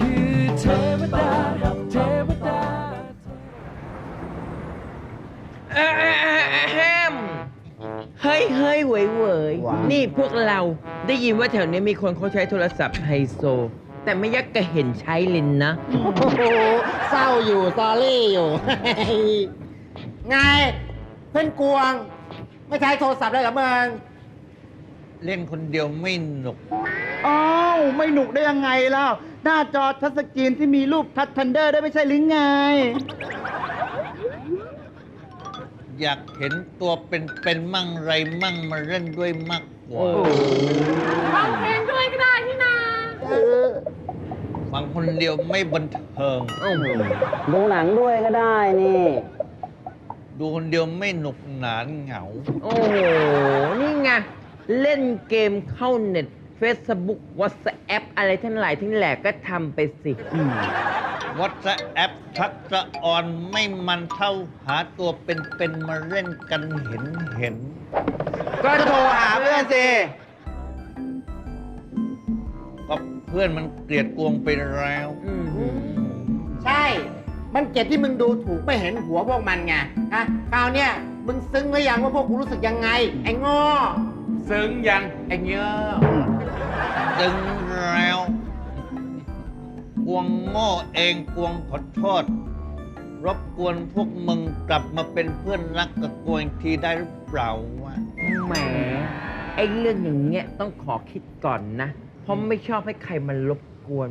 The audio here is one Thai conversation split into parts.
คือเทวดาเทวดาแอมเฮ้ยเฮ้ยเหวยเหวยว้าว นี่พวกเราได้ยินว่าแถวนี้มีคนเขาใช้โทรศัพท์ไฮโซ แต่ไม่ยักจะเห็นใช้เลนนะ โอ้โหเศร้าอยู่ซอรี่อยู่ ไง เพื่อนกวง ไม่ใช้โทรศัพท์เลยเหรอมึงเล่นคนเดียวไม่หนุกอ้าว ไม่หนุกได้ยังไงล่า หน้าจอทัชสกรีนที่มีรูปทัชทันเดอร์ได้ไม่ใช่หรือไง อยากเห็นตัวเป็นเป็นมั่งไรมั่งมาเล่นด้วยมากกว่าฟังเพลงด้วยก็ได้นี่นาฟังคนเดียวไม่บันเทิง ดูหนังด้วยก็ได้นี่ ดูคนเดียวไม่หนุกหนานเหงา โอ้โห นี่ไง เล่นเกมเข้าเน็ต Facebook WhatsApp อะไรทั้งหลายทั้งแหล่ก็ทำไปสิวัตแอปทักษะออนไม่มันเท่าหาตัวเป็นเป็นมาเล่นกันเห็นเห็น ก็โทรหาเพื่อนสิก็เพื่อนมันเกลียดกวงไปแล้วอืมใช่ มันเกลียดที่มึงดูถูกไม่เห็นหัวพวกมันไงฮะคราวเนี้ยมึงซึ้งหรือยังว่าพวกกูรู้สึกยังไง ไอ้โง่ซึ้งยังไอ้เงี้ย จึงแล้วกวงโง่เองกวงขอโทษ รบกวนพวกมึงกลับมาเป็นเพื่อนรักกับกวงอีกทีได้หรือเปล่าวะแหมไอ้เรื่องอย่างเงี้ยต้องขอคิดก่อนนะ เพราะไม่ชอบให้ใครมารบกวน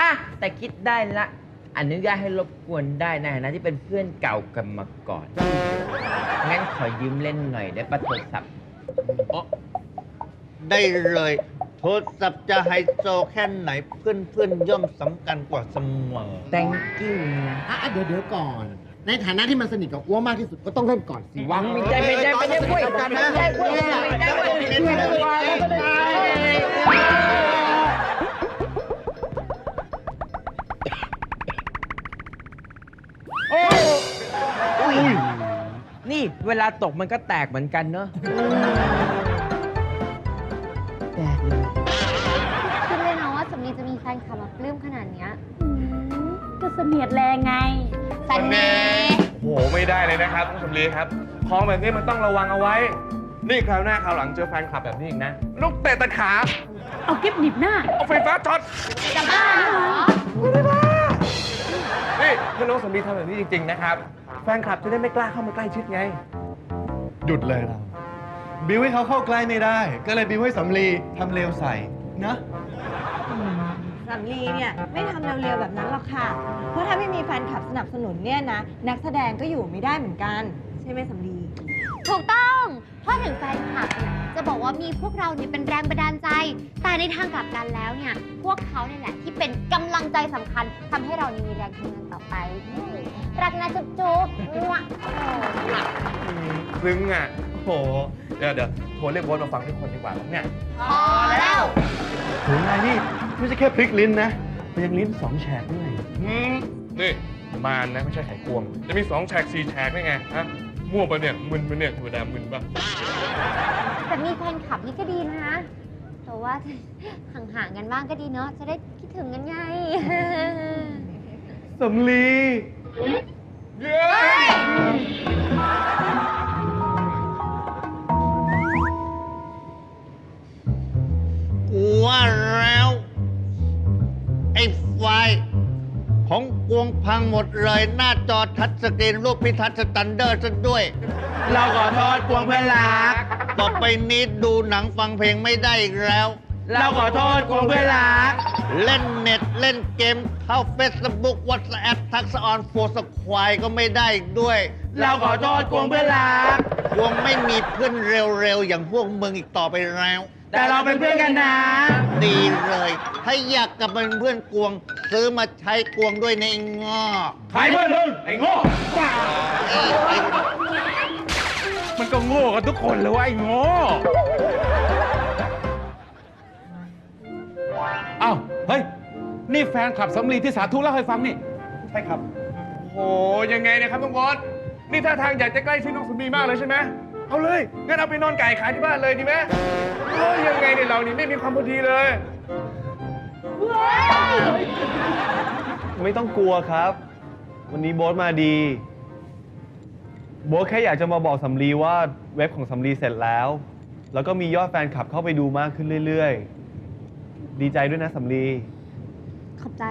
อะแต่คิดได้ละ อนุญาตให้รบกวนได้ในะนะที่เป็นเพื่อนเก่ากันมาก่อน งั้นขอยืมเล่นหน่อยได้ปะโทรศัพท์ ได้เลย โทรศัพท์จะไฮโซแค่ไหนเพื่อนเพื่อนๆย่อมสำคัญกว่าเสมอ thank you นะอะเดี๋ยวเดี๋ยวก่อน ในฐานะที่มันสนิทกับอ้วมากที่สุดก็ต้องเล่นก่อนสิวะไม่ได้ไม่ได้ไม่ได้เว้ยกันไม่นะได้เว้ยไม่ได้เว้ยไม่ได้เว้ยโอ้อุ้ยนี่เวลาตกมันก็แตกเหมือนกันเนอะ ก็เสนียดแรงไงสันเน่โหไม่ได้เลยนะครับคุณสำลีครับของแบบนี้มันต้องระวังเอาไว้ นี่คราวหน้าคราวหลังเจอแฟนคลับแบบนี้อีกนะ ลูกเตะตัดขา เอากิ๊บหนีบหน้า เอาไฟฟ้าช็อตจะบ้าเหรอนี่ถ้าน้องสำลีทำแบบนี้จริง ๆ นะครับ แฟนคลับจะได้ไม่กล้าเข้ามาใกล้ชิดไง หยุดเลยเรา บิวให้เขาเข้าใกล้ไม่ได้ ก็เลยบิวให้สำลีทำเลวใส่นะ สำลีเนี่ยไม่ทำเร็วๆแบบนั้นหรอกค่ะ เพราะถ้าไม่มีแฟนคลับสนับสนุนเนี่ยนะนักแสดงก็อยู่ไม่ได้เหมือนกัน ใช่ไหมสำลี ถูกต้อง เพราะถึงแฟนคลับเนี่ยจะบอกว่ามีพวกเราเนี่ยเป็นแรงบันดาลใจ แต่ในทางกลับกันแล้วเนี่ย พวกเขาเนี่ยแหละที่เป็นกำลังใจสำคัญทำให้เรานี่มีแรงทำงานต่อไป รักนะจุ๊บจุ๊บมั่ว ซึ้งอะโอ้โหเดี๋ยวเดี๋ยวโทรเรียกโบอสมาฟังทุกคนดีกว่าครับเนี่ยพอแล้ว ถึงไงนี่ไม่ใช่แค่พลิกลิ้นนะมันยังลิ้นสองแฉกด้วยอืมนี่มารนะไม่ใช่ไขควง จะมีสองแฉกสี่แฉกได้ไงฮะมั่วปะเนี่ยมึนปะเนี่ยธรรมดามึนปะแต่มีแฟนคลับนี่ก็ดีนะแต่ว่า ห่างๆกันบ้างก็ดีเนาะจะได้คิดถึงกันไง สำลีกู ของกวงพังหมดเลย หน้าจอทัชสกรีนรูปพิทัศน์สตันเดอร์ซะด้วย เราขอโทษกวงเพื่อนรัก ต่อไปนี้ดูหนังฟังเพลงไม่ได้อีกแล้ว เราขอโทษกวงเพื่อนรัก เล่นเน็ตเล่นเกมเข้าเฟซบุ๊กวัตแอปทักษะออนโฟสควายก็ไม่ได้อีกด้วยเราขอโทษกวงเพื่อนรัก กวงไม่มีเพื่อนเร็วๆ อย่างพวกมึงอีกต่อไปแล้ว แต่เราเป็นเพื่อนกันนะ ดีเลย ถ้าอยากกลับมาเป็นเพื่อนกวง ซื้อมาใช้กวงด้วยในไอ้งอใครเพื่อนมึงไอ้โง่ไอ้ไอ้มันก็โง่กันทุกคนเลยว่าไอ้โง่อ้าวเฮ้ย นี่แฟนคลับสำลีที่สาธุเล่าให้ฟังนี่ ใช่ครับ โหยังไงเนะครับน้องบอสนี่ท่าทางอยากจะใกล้ชิดน้องสมีมากเลยใช่ไหม เอาเลย งั้นเอาไปนอนไก่ขายที่บ้านเลยดีไหมเฮ้ยยังไงเนี่ยเรานี่ไม่มีความพอดีเลยเฮ้ยไม่ต้องกลัวครับ วันนี้โบ๊ทมาดี โบ๊ทแค่อยากจะมาบอกสำลีว่าเว็บของสำลีเสร็จแล้ว แล้วก็มียอดแฟนคลับเข้าไปดูมากขึ้นเรื่อย ๆ ดีใจด้วยนะสำลี ขอบใจ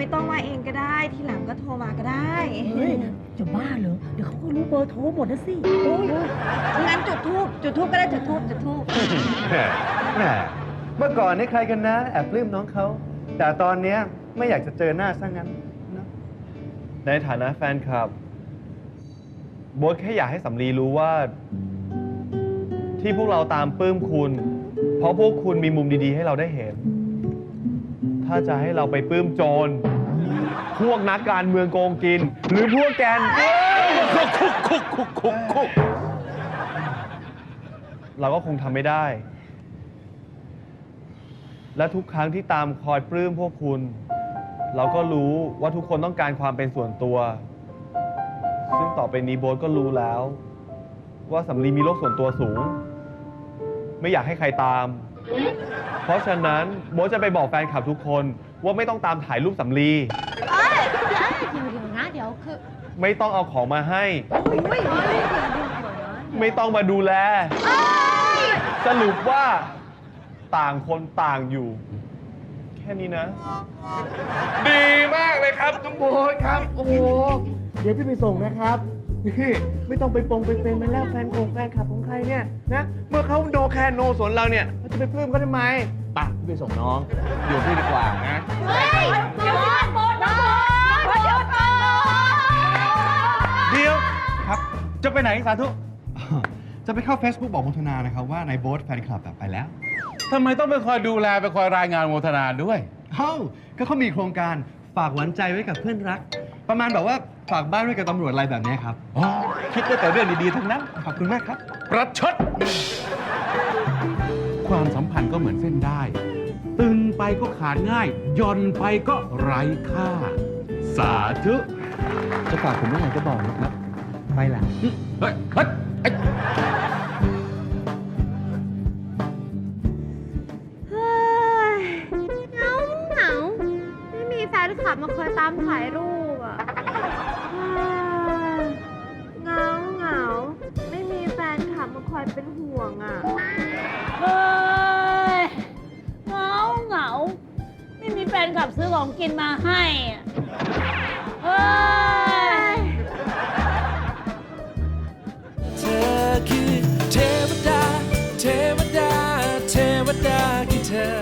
ไม่ต้องมาเองก็ได้ ทีหลังก็โทรมาก็ได้เฮ้ยจะบ้าเหรอ เดี๋ยวเขาก็รู้เบอร์โทรหมดนะสิโอ้ยงั้นจุดทูบจุดทูบก็ได้จุดทูบจุดทูบแหมแหมเมื่อก่อนนี่ใครกันนะ แอบปลื้มน้องเขา แต่ตอนเนี้ยไม่อยากจะเจอหน้าซะงั้นนะในฐานะแฟนคลับโบ๊ทแค่อยากให้สำลีรู้ว่า ที่พวกเราตามปลื้มคุณ เพราะพวกคุณมีมุมดีๆ ให้เราได้เห็น ถ้าจะให้เราไปปลื้มโจร พวกนักการเมืองโกงกิน หรือพวกแกนคุกคุกคุกคุกคุกคุกเราก็คงทำไม่ได้ และทุกครั้งที่ตามคอยปลื้มพวกคุณ เราก็รู้ว่าทุกคนต้องการความเป็นส่วนตัว ซึ่งต่อไปนี้โบ๊ทก็รู้แล้ว ว่าสำลีมีโลกส่วนตัวสูง ไม่อยากให้ใครตาม เพราะฉะนั้นโบ๊ทจะไปบอกแฟนคลับทุกคนว่าไม่ต้องตามถ่ายรูปสำลี เอ้ยเดี๋ยวเดี๋ยวเดี๋ยวนะเดี๋ยวคือไม่ต้องเอาของมาให้ อุ้ยอุ้ยอุ้ยไม่ต้องมาดูแล เอ้ยสรุปว่าต่างคนต่างอยู่ แค่นี้นะ ดีมากเลยครับทุกโบ๊ทครับ โอ้โห เดี๋ยวพี่ไปส่งนะครับ นี่ไม่ต้องไปปงไปเป็นมันแล้วแฟนคงแฟนคลับของใครเนี่ยนะเมื่อเขาโนแคนโนสนเราเนี่ยเราจะไปปลื้มเขาทำไมไป่ะพี่ไปส่งน้องอยู่พี่ดีกว่านะเฮ้ยเดี๋ยวก่อนโบนนะโบนเดี๋ยวก่อนเดียวครับ จะไปไหนสาธุจะไปเข้า Facebook บอกมนทนานะครับว่านายโบ๊ทแฟนคลับแบบไปแล้วทำไมต้องไปคอยดูแลไปคอยรายงานโมทนาด้วยเฮ้าก็เขามีโครงการฝากหวานใจไว้กับเพื่อนรัก ประมาณแบบว่า ฝากบ้านไว้กับตำรวจอะไรแบบนี้ครับอ๋อคิดได้แต่เรื่องดีๆทั้งนั้น ขอบคุณมากครับ ประชด ความสัมพันธ์ก็เหมือนเส้นได้ ตึงไปก็ขาดง่ายย่อนไปก็ไร้ค่า สาธุจะฝากผมเมื่อไหร่ก็บอกนะครับไปละเฮ้ยเฮ้ยเอ้ยเฮ้ยเหงาเหงาไม่มีแฟนคลับมาคอยตามถ่ายรูป เป็นห่วงอะ เฮ้ยเหงาเหงา ไม่มีแฟนขับซื้อของกินมาให้อะเฮ้ย เธอคือเทวดา เทวดา เทวดาคือเธอ